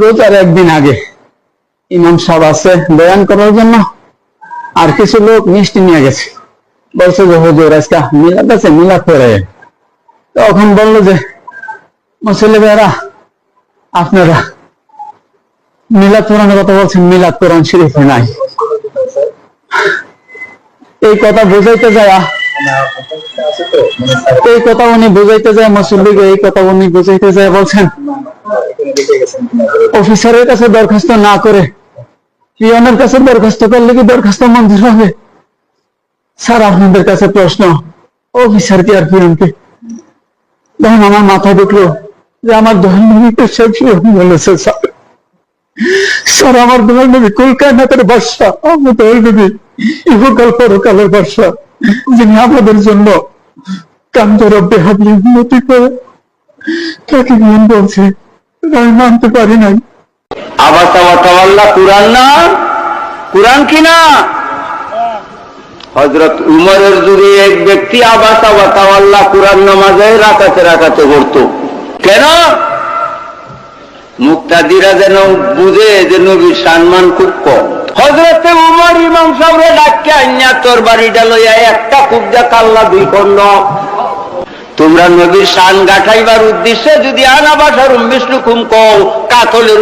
রোজার একদিন আগে ইমাম সাহেব আছে বয়ান করার জন্য, আর কিছু লোক মিষ্টি নিয়ে গেছে। বলছে যে, হুজুর, আজকে মিলাদ আছে, মিলাদ করে তখন বলল যে মুসলি ভাইরা আপনারা মিলাদ কোরআনের কথা বলছেন, মিলাদ কোরআন শরীফে নাই। এই কথা বুঝাইতে যায় এই কথা উনি বুঝাইতে যায়, মুসল্লিকে এই কথা উনি বুঝাইতে যায়, বলছেন অফিসারের কাছে দরখাস্ত না করে, পিয়নের কাছে দরখাস্ত করলে কি দরখাস্ত মঞ্জুর হবে? স্যার, আপনাদের কাছে প্রশ্ন, অফিসার কি আর পিয়নকে? তখন আমার মাথায় ঢুকলো যে আমার দোহান নবীকে বলেছে, স্যার। স্যার, আমার নবী কলকাতার বাদশা আমার নবী ইহকাল পরকালের বাদশা যিনি আমাদের জন্য কান্ত রব্বে হাবলি উন্নতি করে তাকে বলছে আমি মানতে পারি নাই। আবাসা ওয়াতাওয়াল্লা কুরআন না? কি না? হজরত উমরের যুগে এক ব্যক্তি আবাসা ওয়াতাওয়াল্লা কুরআন নামাজে করতো কেন? মুক্তাদিরা যেন বুঝে যে নবীর সম্মান খুব কম। হজরতে উমর ইমাম সাহেবের ডাককে আইনা তোর বাড়িটা লইয়া একটা কুবজা কাল্লা দুই খন্ড তোমরা নবীর শান গাঠাইবার উদ্দেশ্যে যদি আনা বাসার বিষ্ণু খুম কও কাতলের